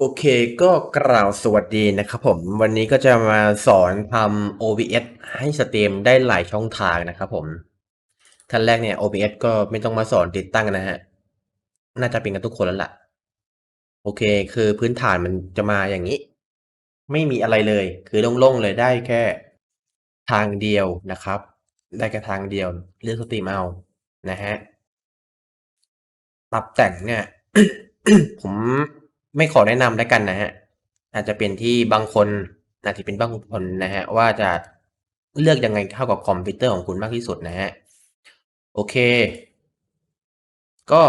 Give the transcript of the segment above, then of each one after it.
โอเคก็กล่าวสวัสดีนะครับผม วันนี้ก็จะมาสอนทำ OBS ให้สตรีมได้หลายช่องทางนะครับผมขั้นแรกเนี่ย OBS ก็ไม่ต้องมาสอนติดตั้งนะฮะ น่าจะเป็นกันทุกคนแล้วล่ะ โอเค คือพื้นฐานมันจะมาอย่างนี้ ไม่มีอะไรเลย คือโล่งๆเลยได้แค่ทางเดียวนะครับ ได้แค่ทางเดียวเลือกสตรีมเอานะฮะปรับแต่งเนี่ยผม ไม่ขอแนะนำแล้วกันนะฮะอาจจะเป็นที่บางคนอาจจะเป็นบางคนนะฮะว่าจะเลือกยังไงเข้ากับคอมพิวเตอร์ของคุณมากที่สุดนะฮะโอเค ก็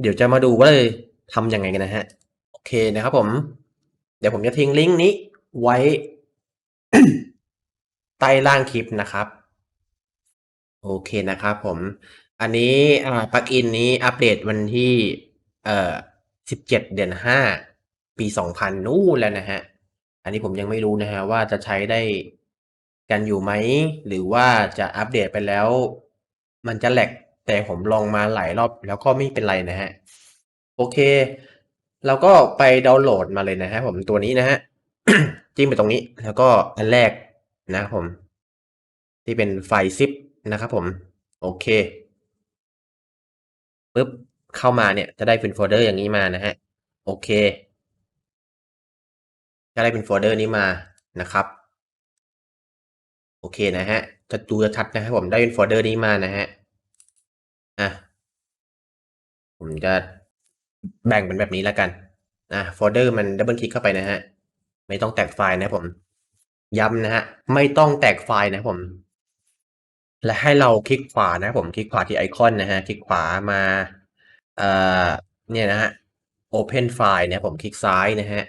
เดี๋ยวจะมาดูว่าเลยทำยังไงกันนะฮะโอเคนะครับผม เดี๋ยวผมจะทิ้งลิงก์นี้ไว้ใต้ล่างคลิปนะครับ โอเคนะครับผม อันนี้อ่าปลั๊กอินนี้อัปเดตวันที่ เอ่อ 17 เดือน 5 ปี 2000 นู่นแล้วนะฮะ อันนี้ผมยังไม่รู้นะฮะว่าจะใช้ได้กันอยู่ไหม หรือว่าจะอัปเดตไปแล้ว มันจะแหลกแต่ผมลองมาหลายรอบแล้วก็ไม่เป็นไรนะฮะ โอเค เราก็ไปดาวน์โหลดมาเลยนะฮะผมตัวนี้นะฮะจิ้มไปตรงนี้ แล้วก็อันแรกนะผม ที่เป็นไฟล์ซิปนะครับผม โอเคปึ๊บ เข้ามาเนี่ยจะได้เป็นโฟลเดอร์อย่างนี้มานะฮะโอเคจะได้เป็นโฟลเดอร์นี้มานะครับโอเคนะฮะจะดูจะชัดนะครับผมได้เป็นโฟลเดอร์นี้มานะฮะอะผมจะแบ่งเป็นแบบนี้แล้วกันอะโฟลเดอร์มันดับเบิลคลิกเข้าไปนะฮะไม่ต้องแตกไฟล์นะผมย้ำนะฮะไม่ต้องแตกไฟล์นะผม และให้เราคลิกขวานะผมคลิกขวาที่ไอคอนนะฮะคลิกขวามา เอ่อ เนี่ยนะฮะ Open File นะครับผมคลิกซ้ายนะฮะ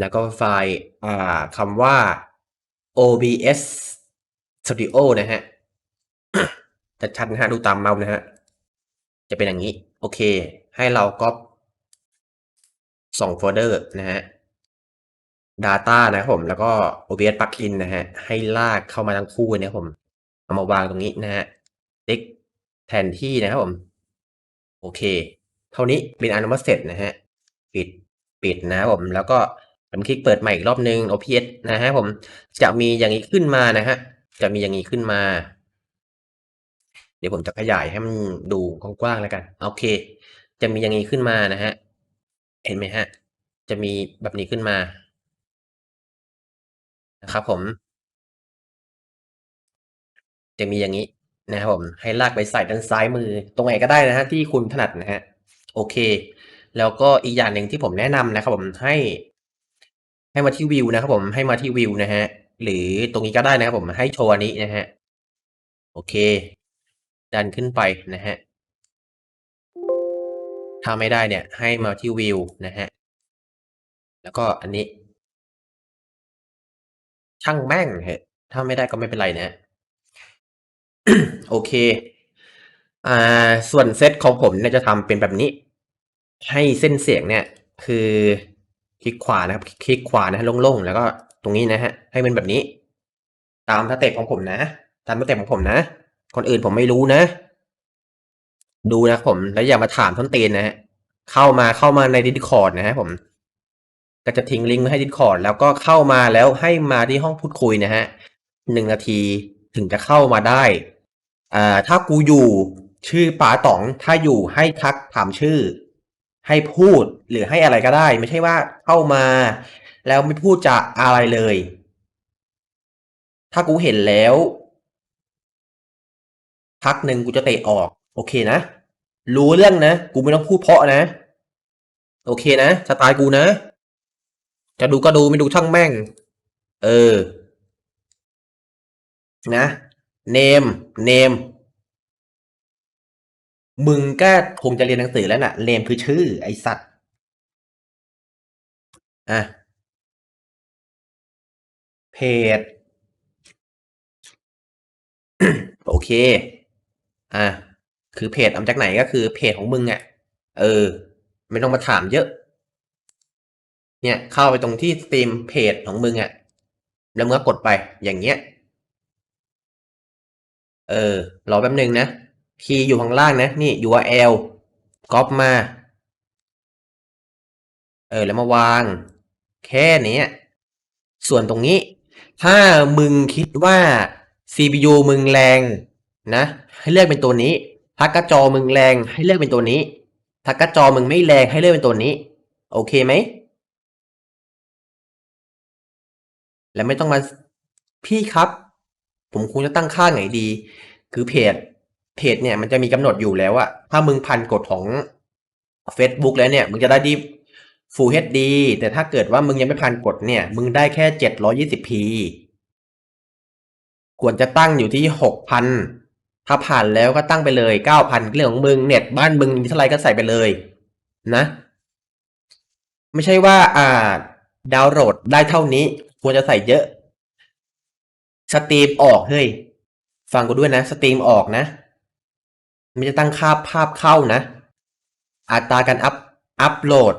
แล้วก็ไฟล์ อ่าคำว่า OBS Studio นะฮะ จะชัดนะฮะ ดูตามเมาส์นะฮะ จะเป็นอย่างนี้ โอเค ให้เราก๊อป2โฟลเดอร์นะฮะ Data นะครับผม แล้วก็ OBS Plugin นะฮะ ให้ลากเข้ามาทั้งคู่นะครับผม เอามาวางตรงนี้นะฮะติ๊กแทนที่นะครับผม โอเค เท่านี้เป็นอันว่าเสร็จนะฮะ ปิด ปิดนะผม แล้วก็ผมคลิกเปิดใหม่อีกรอบหนึ่ง OBS นะฮะผม จะมีอย่างนี้ขึ้นมานะฮะ จะมีอย่างนี้ขึ้นมา เดี๋ยวผมจะขยายให้มันดูกว้างๆแล้วกัน โอเค จะมีอย่างนี้ขึ้นมานะฮะ เห็นไหมฮะ จะมีแบบนี้ขึ้นมา นะครับผม จะมีอย่างนี้ นะครับผมให้ลากไปใส่ด้านซ้ายมือ ตรงไหนก็ได้นะฮะที่คุณถนัดนะฮะโอเค แล้วก็อีกอย่างหนึ่งที่ผมแนะนำนะครับผมให้ ให้มาที่วิวนะครับผมให้มาที่วิวนะฮะหรือตรงนี้ก็ได้นะครับผมให้โชว์อันนี้นะฮะโอเค ดันขึ้นไปนะฮะถ้าไม่ได้เนี่ย ให้มาที่วิวนะฮะแล้วก็อันนี้ ช่างแม่งเหอะถ้าไม่ได้ก็ไม่เป็นไรนะ โอเค อ่า ส่วนเซตของผมเนี่ยจะทำเป็นแบบนี้ ให้เส้นเสียงเนี่ย คือคลิกขวานะครับ คลิกขวานะฮะโล่งๆ แล้วก็ตรงนี้นะฮะ ให้เป็นแบบนี้ ตามสเต็ปของผมนะ ตามสเต็ปของผมนะ คนอื่นผมไม่รู้นะ ดูนะผม แล้วอย่ามาถามต้นเตีนนะฮะ เข้ามาเข้ามาใน Discord นะฮะผม ก็จะทิ้งลิงก์ไว้ให้ Discord แล้วก็เข้ามาแล้วให้มาที่ห้องพูดคุยนะฮะหนึ่งนาทีถึงจะเข้ามาได้ อ่าถ้ากูอยู่ชื่อป๋าต๋องถ้าอยู่ให้ทักถามชื่อ ให้พูดหรือให้อะไรก็ได้ ไม่ใช่ว่าเข้ามา แล้วไม่พูดจะอะไรเลย ถ้ากูเห็นแล้วพักหนึ่งกูจะเตะออก โอเคนะ รู้เรื่องนะ กูไม่ต้องพูดเพาะนะ โอเคนะสไตล์กูนะ จะดูก็ดูไม่ดูช่างแม่ง เออ นะ เนมเนมมึงก็คงจะเรียนหนังสือแล้วน่ะเนมคือชื่อ ไอสัตว์ อะ เพจ โอเค อะ คือเพจเอามาจากไหนก็คือเพจของมึงอะ เออ ไม่ต้องมาถามเยอะ เนี่ย เข้าไปตรงที่สตรีมเพจของมึงอะ แล้วมึงก็กดไปอย่างเงี้ย เออ รอแป๊บหนึ่งนะ คีย์อยู่ข้างล่างนะ นี่ URL ก๊อปมา เออ แล้วมาวาง แค่นี้ส่วนตรงนี้ ถ้ามึงคิดว่า CPU มึงแรงนะ ให้เลือกเป็นตัวนี้ถ้ากระจอมึงแรงให้เลือกเป็นตัวนี้ถ้ากระจอมึงไม่แรงให้เลือกเป็นตัวนี้ โอเคไหม แล้วไม่ต้องมาพี่ครับ ผมควรจะตั้งค่าไหนดี คือเพจเพจเนี่ยมันจะมีกำหนดอยู่แล้วอะถ้ามึงพันกฎของ Facebook แล้วเนี่ย มึงจะได้ดี Full HD แต่ถ้าเกิดว่ามึงยังไม่พันกฎเนี่ย มึงได้แค่ 720p ควรจะตั้งอยู่ที่ 6,000 ถ้าผ่านแล้วก็ตั้งไปเลย 9,000เรื่องของมึงเน็ตบ้านมึงมีเท่าไหร่ก็ใส่ไปเลย นะ ไม่ใช่ว่าอ่าดาวน์โหลดได้เท่านี้ ควรจะใส่เยอะ สตรีมออกเฮ้ย ฟังกูด้วยนะ สตรีมออกนะไม่จะตั้งค่าภาพเข้านะ อัตราการอัพอัพโหลด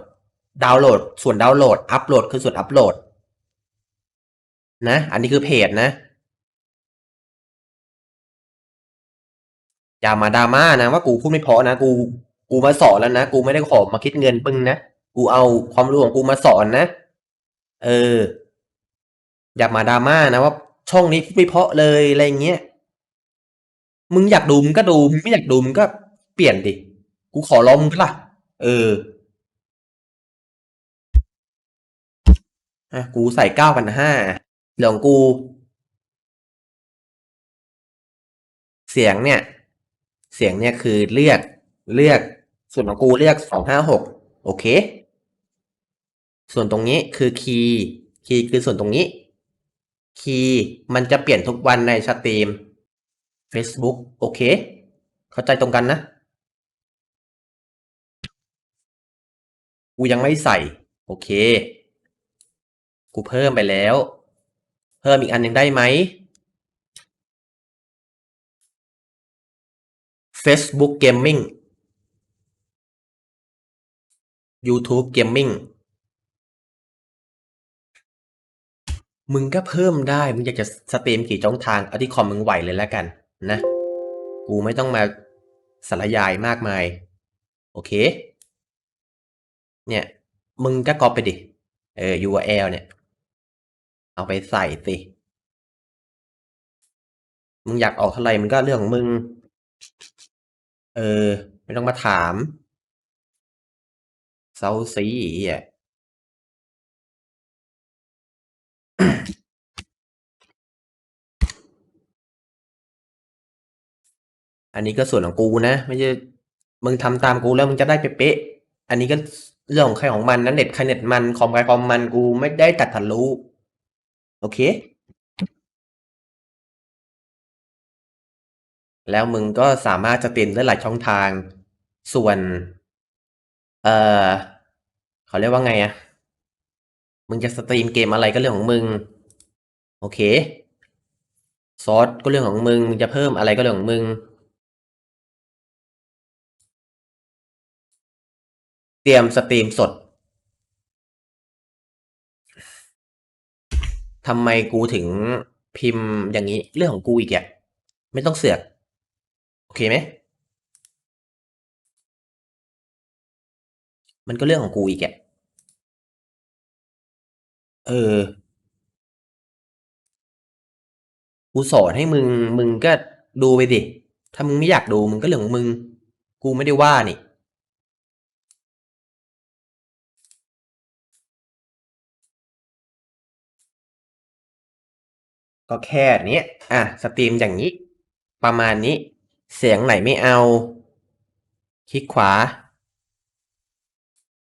ดาวน์โหลด ส่วนดาวน์โหลด อัพโหลดคือส่วนอัพโหลด นะ อันนี้คือเพจนะ อย่ามาดราม่านะว่ากูพูดไม่เพอนะ กู กูมาสอนแล้วนะ กูไม่ได้ขอมาคิดเงินปึ้งนะ กูเอาความรู้ของกูมาสอนนะ เออ อย่ามาดราม่านะว่า ช่องนี้พูดไม่เพราะเลยอะไรเงี้ย มึงอยากดูมึงก็ดูมึงไม่อยากดูมึงก็เปลี่ยนดิ กูขอร้องมึงล่ะ เออ อะ กูใส่เก้าพันห้าเรื่องของกู เสียงเนี่ย เสียงเนี่ยคือเลือกเลือก ส่วนของกูเลือกสองห้าหกโอเค ส่วนตรงนี้คือคีย์คีย์คือส่วนตรงนี้ คีย์มันจะเปลี่ยนทุกวันในสตรีม Facebook โอเค เข้าใจตรงกันนะ กูยังไม่ใส่ โอเค กูเพิ่มไปแล้ว เพิ่มอีกอันหนึ่งได้ไหม Facebook Gaming YouTube Gaming มึงก็เพิ่มได้ มึงอยากจะสตรีมกี่ช่องทางเอาที่คอมมึงไหวเลยแล้วกัน นะ กูไม่ต้องมาสารยายมากมาย โอเค เนี่ย มึงก็ก๊อปไปดิ เออ URL เนี่ย เอาไปใส่สิ มึงอยากออกเท่าไหร่มึงก็เรื่องของมึง เออ ไม่ต้องมาถามเซาซีอะ อันนี้ก็ส่วนของกูนะ ไม่ใช่มึงทำตามกูแล้วมึงจะได้เป๊ะอันนี้ก็เรื่องของใครของมันนะเน็ตใครเน็ตมันคอมใครคอมมันกูไม่ได้ตัดทะลุโอเค แล้วมึงก็สามารถสตรีมได้หลายช่องทาง ส่วน เอ่อเขาเรียกว่าไงอะ มึงจะสตรีมเกมอะไรก็เรื่องของมึง โอเค ซอสก็เรื่องของมึง มึงจะเพิ่มอะไรก็เรื่องของมึง เตรียมสตรีมสดทำไมกูถึงพิมพ์อย่างนี้เรื่องของกูอีกอะไม่ต้องเสือก โอเคไหมมันก็เรื่องของกูอีกอะ เออ กูสอนให้มึง มึงก็ดูไปดิ ถ้ามึงไม่อยากดูมึงก็เรื่องของมึง กูไม่ได้ว่านี่ ก็แค่เนี้ย อะ สตรีมอย่างนี้ ประมาณนี้ เสียงไหนไม่เอา คลิกขวา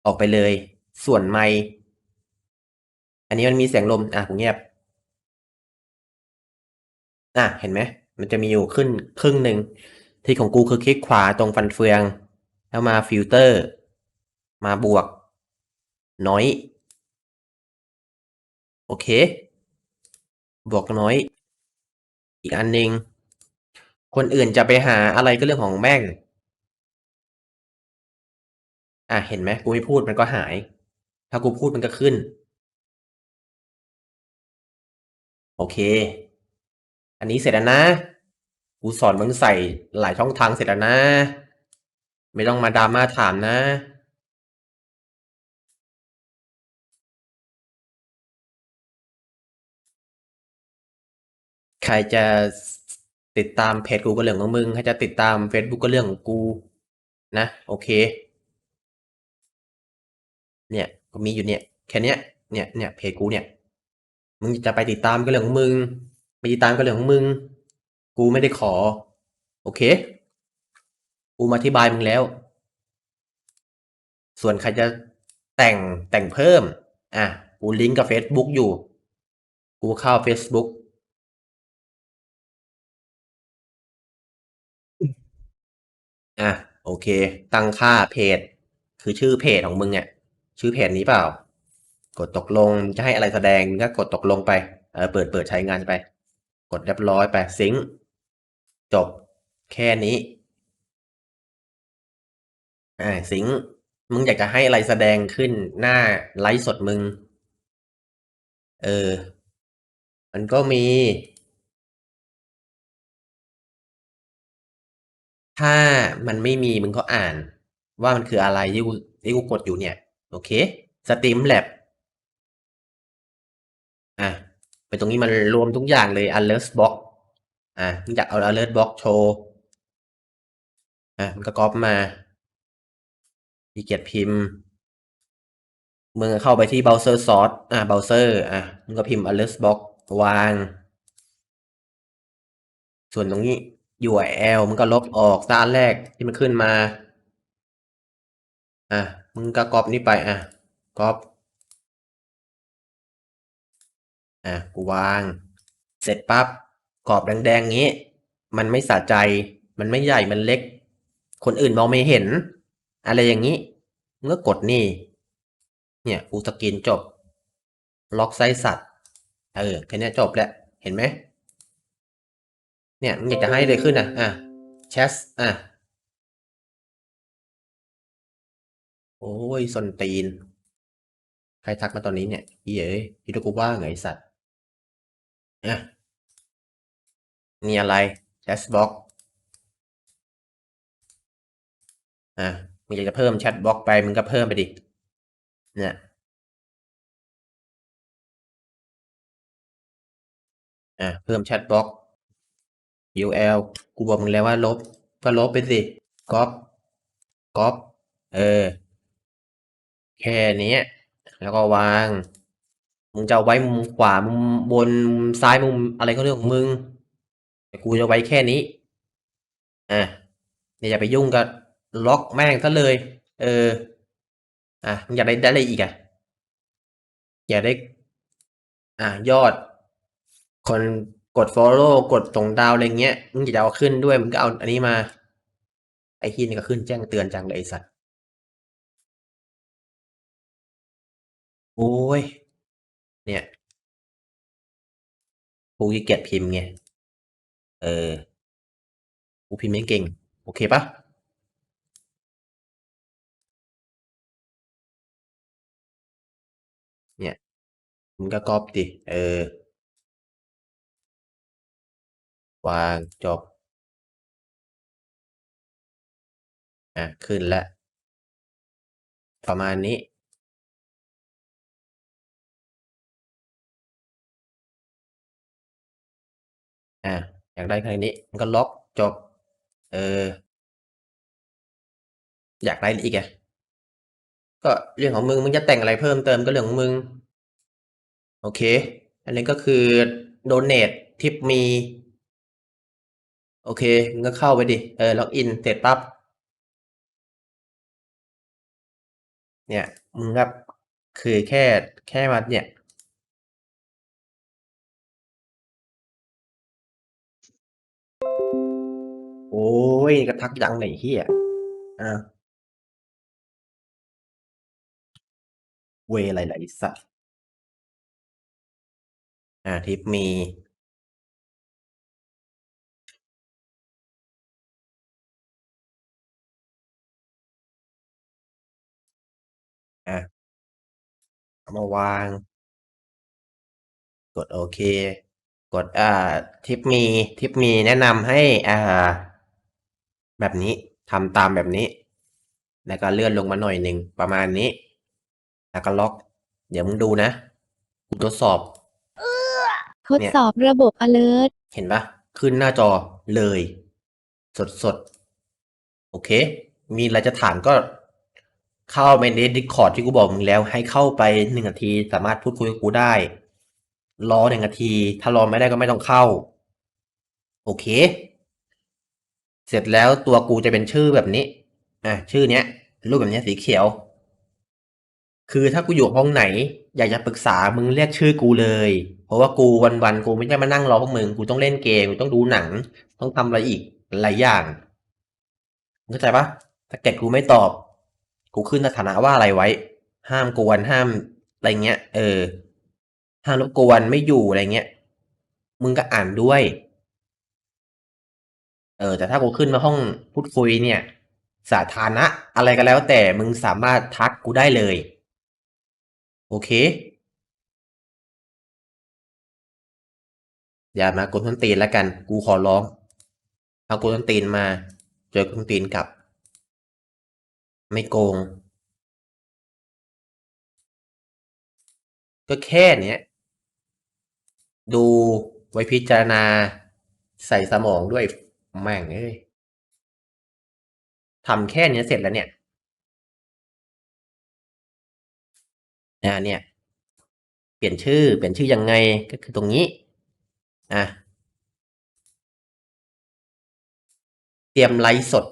ออกไปเลย ส่วนไมค์ อันนี้มันมีเสียงลม อะกูเงียบ อะ เห็นไหม มันจะมีอยู่ขึ้นครึ่งหนึ่ง ที่ของกูคือคลิกขวาตรงฟันเฟือง แล้วมาฟิลเตอร์ มาบวก น้อย โอเค บวกน้อย อีกอันหนึ่ง คนอื่นจะไปหาอะไรก็เรื่องของแม่ง อะ เห็นไหม กูไม่พูดมันก็หาย ถ้ากูพูดมันก็ขึ้น โอเค อันนี้เสร็จแล้วนะ กูสอนมึงใส่หลายช่องทางเสร็จแล้วนะ ไม่ต้องมาดราม่าถามนะใครจะติดตามเพจกูก็เรื่องของมึง ใครจะติดตาม Facebook ก็เรื่องของกู นะ โอเค เนี่ยก็มีอยู่เนี่ย แค่เนี้ย เนี่ยเนี่ยเพจกูเนี่ย มึงจะไปติดตามก็เรื่องของมึงไม่ติดตามก็เรื่องของมึง กูไม่ได้ขอ โอเค กูมาอธิบายมึงแล้ว ส่วนใครจะแต่งแต่งเพิ่ม อะ กูลิงก์กับ Facebook อยู่ กูเข้า Facebook อะ โอเค ตั้งค่าเพจ คือชื่อเพจของมึงอะ ชื่อเพจนี้เปล่า กดตกลงจะให้อะไรแสดงก็กดตกลงไปเออเปิดเปิดใช้งานไป กดเรียบร้อยไปซิงจบแค่นี้อ่าสิงมึงอยากจะให้อะไรแสดงขึ้นหน้าไลฟ์สดมึง เออ มันก็มี ถ้ามันไม่มีมึงก็อ่าน ว่ามันคืออะไรที่กูที่กูกดอยู่เนี่ย โอเคสตรีมแลบ อะไปตรงนี้มันรวมทุกอย่างเลย alert box อะมึงอยากเอา alert box โชว์อะมันก็ก๊อปมาอีเกียรพิมพ์มึงเข้าไปที่เบราว์เซอร์ซอสอะเบราว์เซอร์อะมึงก็พิมพ์ alert box วาง ส่วนตรงนี้ URL มึงก็ลบออกซะอันแรกที่มันขึ้นมา อะมึงก็ก๊อปนี่ไปอะก๊อป อะกูวาง เสร็จปั๊บกรอบแดงๆงี้ มันไม่สะใจ มันไม่ใหญ่มันเล็ก คนอื่นมองไม่เห็น อะไรอย่างนี้เมึงก็กดนี่ เนี่ยกูสกินจบ ล็อกไซส์สัตว์ เออแค่นี้จบแล้ว เห็นไหมเนี่ยมึงอยากจะให้เลยขึ้นอะ อะแชสอะ โอ้ยสนตีน ใครทักมาตอนนี้เนี่ยอีเอ๋ยที่กูว่าไงสัตว์ อะนี่อะไร แชทบล็อกอะมึงอยากจะเพิ่มแชทบล็อกไปมึงก็เพิ่มไปดิ เนี่ยอะเพิ่มแชทบล็อก UL กูบอกมึงแล้วว่าลบ ก็ลบไปสิก๊อปก๊อปเออ แค่นี้แล้วก็วาง มึงจะเอาไว้มุมขวา มุมบน มุมซ้าย มุมอะไรก็เรื่องของมึง แต่กูจะไว้แค่นี้ อะเนี่ยอย่าไปยุ่งกับล็อกแม่งซะเลย เออ อะมึงอยากได้ได้อะไรอีกอะ อยากได้ อะยอด คนกด follow กดส่งดาวอะไรเงี้ย มึงอยากจะเอาขึ้นด้วย มึงก็เอาอันนี้มา ไอ้ที่นี่ก็ขึ้นแจ้งเตือนจังเลยไอ้สัตว์ โอ้ย เนี่ยกูขี้เกียจพิมพ์ไง เออ กูพิมพ์ไม่เก่ง โอเคปะเนี่ยมึงก็ก๊อปดิ เออ วางจบ อะ ขึ้นแล้ว ประมาณนี้ อะอยากได้แค่นี้มันก็ล็อกจบ เออ อยากได้อีกอะก็เรื่องของมึงมึงจะแต่งอะไรเพิ่มเติมก็เรื่องของมึง โอเค อันนี้ก็คือ donate ทิปมี โอเคมึงก็เข้าไปดิ เออล็อกอินเสร็จปั๊บเนี่ยมึงก็คือแค่แค่มาเนี่ย โอ้ยก็ทักยังไหนเฮียอ่าเวอะไรล่ะไอ้สัสอ่าทิปมี อะเอามาวาง กดโอเค กดอ่าทิปมีทิปมีแนะนำให้อ่า แบบนี้ทำตามแบบนี้ แล้วก็เลื่อนลงมาหน่อยหนึ่งประมาณนี้ แล้วก็ล็อก เดี๋ยวมึงดูนะกูทดสอบ ทดสอบระบบ alert เห็นปะขึ้นหน้าจอเลย สดสดๆโอเค มีอะไรจะถามก็เข้าไปใน Discord ที่กูบอกมึงแล้ว ให้เข้าไปหนึ่งนาที สามารถพูดคุยกับกูได้ รอหนึ่งนาที ถ้ารอไม่ได้ก็ไม่ต้องเข้า โอเค เสร็จแล้วตัวกูจะเป็นชื่อแบบนี้ อะชื่อเนี้ย รูปแบบเนี้ยสีเขียว คือถ้ากูอยู่ห้องไหน อยากจะปรึกษามึงเรียกชื่อกูเลย เพราะว่ากูวันๆกูไม่ได้มานั่งรอพวกมึง กูต้องเล่นเกม กูต้องดูหนัง ต้องทำอะไรอีกหลายอย่างเข้าใจปะถ้าเกิดกูไม่ตอบ กูขึ้นสถานะว่าอะไรไว้ ห้ามกวนห้ามอะไรเงี้ย เออ ห้ามรบกวนไม่อยู่อะไรเงี้ย มึงก็อ่านด้วย ออแต่ถ้ากูขึ้นมาห้องพูดคุยเนี่ย สาธารณะอะไรก็แล้วแต่มึงสามารถทักกูได้เลย โอเค อย่ามากดต้นตีนแล้วกัน กูขอร้อง เอากดต้นตีนมา เจอกดต้นตีนกลับ ไม่โกง ก็แค่เนี้ย ดูไว้พิจารณาใส่สมองด้วย แม่งเอ้ยทำแค่เนี้ยเสร็จแล้วเนี่ยอ่าเนี่ย เปลี่ยนชื่อ เปลี่ยนชื่อยังไงก็คือตรงนี้อะเตรียมไลฟ์สด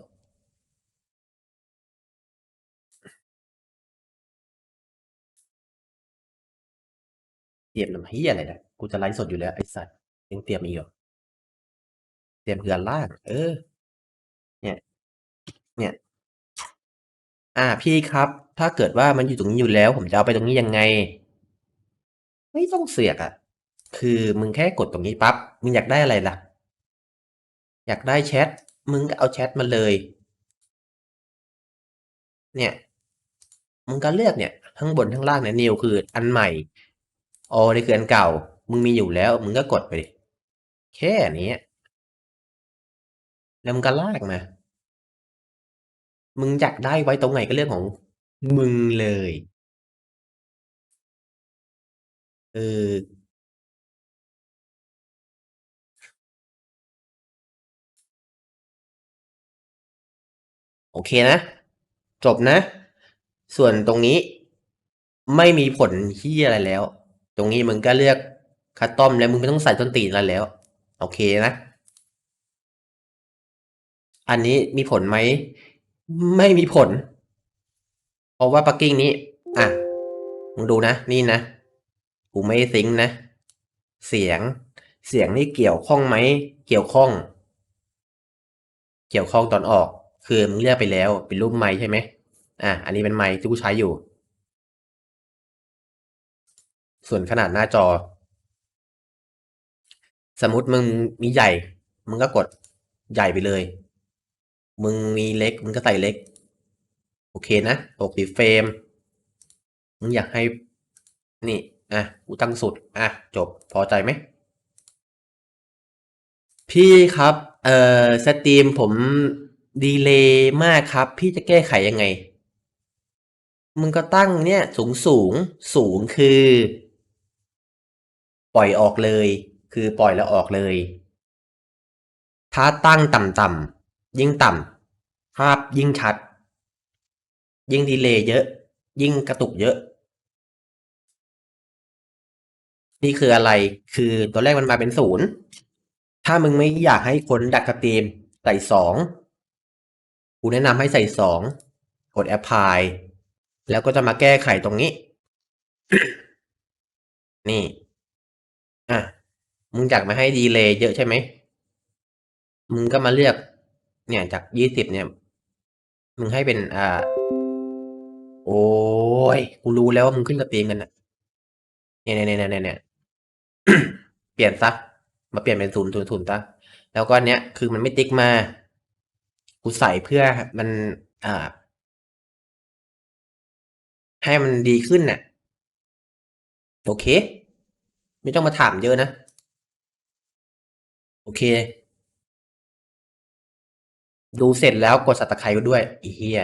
เตรียมทำเฮียอะไรนะกูจะไลฟ์สดอยู่แล้วไอ้สัตว์ยังเตรียมอีกเหรอ เตรียมเพื่อนล่างเออ เนี่ย เนี่ย อ่า พี่ครับ ถ้าเกิดว่ามันอยู่ตรงนี้อยู่แล้ว ผมจะเอาไปตรงนี้ยังไง ไม่ต้องเสือกอะ่ะคือมึงแค่กดตรงนี้ปั๊บ มึงอยากได้อะไรล่ะ อยากได้แชทมึงก็เอาแชทมาเลย เนี่ย มึงก็เลือกเนี่ย ข้างบนข้างล่างเนี่ยนิวคืออันใหม่ออนี่คืออันเก่า มึงมีอยู่แล้ว มึงก็กดไปดิ แค่นี้ แล้วมึงก็ลากมา มึงอยากได้ไว้ตรงไหนก็เรื่องของมึงเลย เออ โอเคนะ จบนะ ส่วนตรงนี้ไม่มีผลที่อะไรแล้ว ตรงนี้มึงก็เลือกคัสตอมแล้วมึงไม่ต้องใส่ต้นตีนอะไรแล้ว โอเคนะ อันนี้มีผลไหม ไม่มีผล เพราะว่าปักกิ้งนี้ อะ มึงดูนะ นี่นะ กูไม่ได้ซิงนะ เสียง เสียงนี่เกี่ยวข้องไหม เกี่ยวข้อง เกี่ยวข้องตอนออก คือมึงเลือกไปแล้ว เป็นรูปไม้ใช่ไหม อะ อันนี้เป็นไม้ที่กูใช้อยู่ ส่วนขนาดหน้าจอ สมมติมึงมีใหญ่ มึงก็กดใหญ่ไปเลย มึงมีเล็กมึงก็ใส่เล็ก โอเคนะหกสิบเฟรม มึงอยากให้ นี่ อะ กูตั้งสุด อะ จบ พอใจไหม พี่ครับ เอ่อ สตรีมผมดีเลย์มากครับ พี่จะแก้ไขยังไง มึงก็ตั้งเนี่ยสูงสูง สูงคือ ปล่อยออกเลย คือปล่อยแล้วออกเลย ถ้าตั้งต่ำต่ำๆ ยิ่งต่ำภาพยิ่งชัด ยิ่งดีเลย์เยอะ ยิ่งกระตุกเยอะ นี่คืออะไรคือตัวแรกมันมาเป็นศูนย์ถ้ามึงไม่อยากให้คนดักสตรีมใส่สองกูแนะนำให้ใส่สองกดแอปพลายแล้วก็จะมาแก้ไขตรงนี้ นี่อะมึงอยากมาให้ดีเลย์เยอะใช่ไหม มึงก็มาเลือก เนี่ยจากยี่สิบเนี่ย มึงให้เป็น อ่า โอ้ย กูรู้แล้วว่ามึงขึ้นสตรีมกันนะเนี่ยเนี่ยเนี่ยเนี่ยเนี่ยเปลี่ยนซะ มาเปลี่ยนเป็นศูนย์ศูนย์ศูนย์ซะ แล้วก็อันเนี้ยคือมันไม่ติ๊กมา กูใส่เพื่อมัน อ่า ให้มันดีขึ้นน่ะ โอเค ไม่ต้องมาถามเยอะนะ โอเค ดูเสร็จแล้วกดสับตะไคร้ด้วยอีเฮีย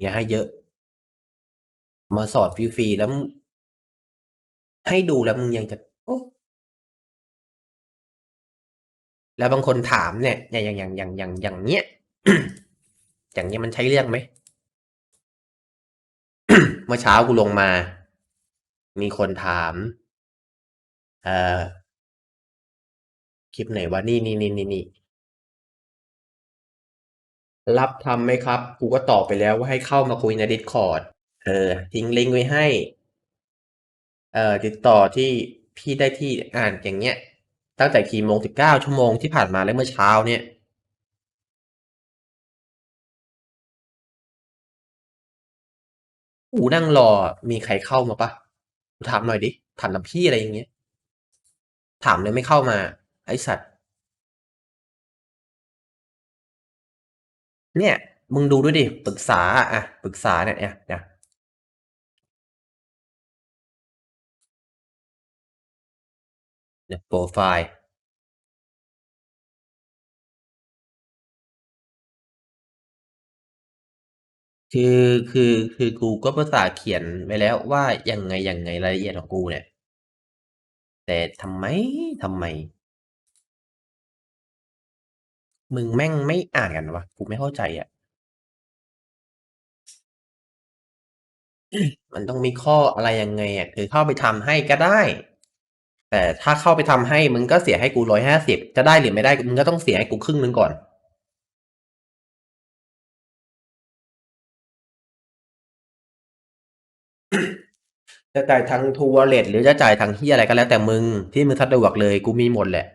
อย่าให้เยอะ มาสอนฟรีๆแล้ว ให้ดูแล้วมึงยังจะโอ้แล้วบางคนถามเนี่ยอย่างอย่างอย่างอย่างอย่างอย่างเนี้ยอย่างเนี้ยมันใช้เรื่องไหมเมื่อเช้ากูลงมา มีคนถาม เอ่อคลิปไหนวะนี่นี่นี่นี่นี่ รับทำไหมครับ กูก็ตอบไปแล้วว่าให้เข้ามาคุยใน Discord เออ ทิ้งลิงก์ไว้ให้ เอ่อ ติดต่อที่พี่ได้ที่อ่านอย่างเงี้ย ตั้งแต่กี่โมงสิบเก้าชั่วโมงที่ผ่านมาแล้วเมื่อเช้าเนี่ยกูนั่งรอ มีใครเข้ามาปะถามหน่อยดิ ถามน้ำพี่อะไรอย่างเงี้ย ถามเลยไม่เข้ามา ไอสัตว์ เนี่ย มึงดูด้วยดิปรึกษาอะปรึกษาเนี่ยเนี่ยเนี่ยเนี่ยโปรไฟล์คือคือคือกูก็ประสาเขียนไว้แล้วว่ายังไงยังไงรายละเอียดของกูเนี่ย แต่ทำไมทำไม มึงแม่งไม่อ่านกันวะ กูไม่เข้าใจอะ มันต้องมีข้ออะไรยังไงอะ คือเข้าไปทำให้ก็ได้ แต่ถ้าเข้าไปทำให้มึงก็เสียให้กูร้อยห้าสิบจะได้หรือไม่ได้มึงก็ต้องเสียให้กูครึ่งนึงก่อน จะจ่ายทางทูวอลเล็ตหรือจะจ่ายทางที่อะไรก็แล้วแต่มึงที่มึงสะดวกเลยกูมีหมดแหละ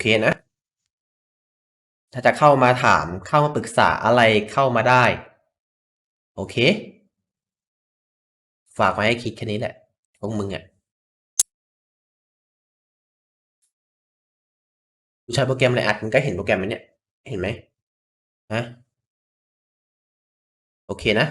เคนะ ถ้าจะเข้ามาถามเข้ามาปรึกษาอะไรเข้ามาได้ โอเค ฝากไว้ให้คิดแค่นี้แหละพวกมึงอะกูใช้โปรแกรมอะไรอัดมึงก็เห็นโปรแกรมมันเนี่ย เห็นไหมฮะโอเคนะ